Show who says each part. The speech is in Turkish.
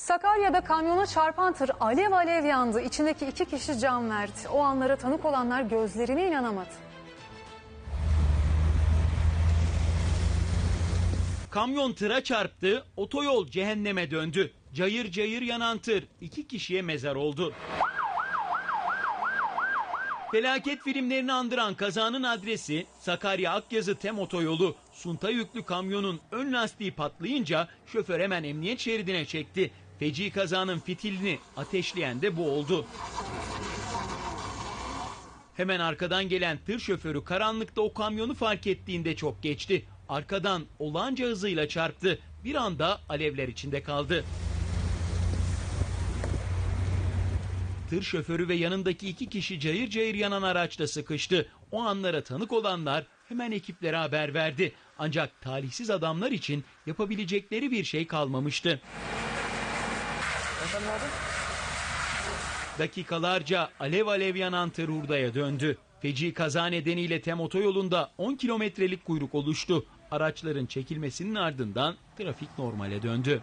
Speaker 1: Sakarya'da kamyona çarpan tır alev alev yandı. İçindeki iki kişi can verdi. O anlara tanık olanlar gözlerine inanamadı.
Speaker 2: Kamyon tıra çarptı, otoyol cehenneme döndü. Cayır cayır yanan tır iki kişiye mezar oldu. Felaket filmlerini andıran kazanın adresi Sakarya Akyazı Tem Otoyolu. Sunta yüklü kamyonun ön lastiği patlayınca şoför hemen emniyet şeridine çekti. Feci kazanın fitilini ateşleyen de bu oldu. Hemen arkadan gelen tır şoförü karanlıkta o kamyonu fark ettiğinde çok geçti. Arkadan olağanca hızıyla çarptı. Bir anda alevler içinde kaldı. Tır şoförü ve yanındaki iki kişi cayır cayır yanan araçta sıkıştı. O anlara tanık olanlar hemen ekiplere haber verdi. Ancak talihsiz adamlar için yapabilecekleri bir şey kalmamıştı. Dakikalarca alev alev yanan tır hurdaya döndü. Feci kaza nedeniyle Tem otoyolunda 10 kilometrelik kuyruk oluştu. Araçların çekilmesinin ardından trafik normale döndü.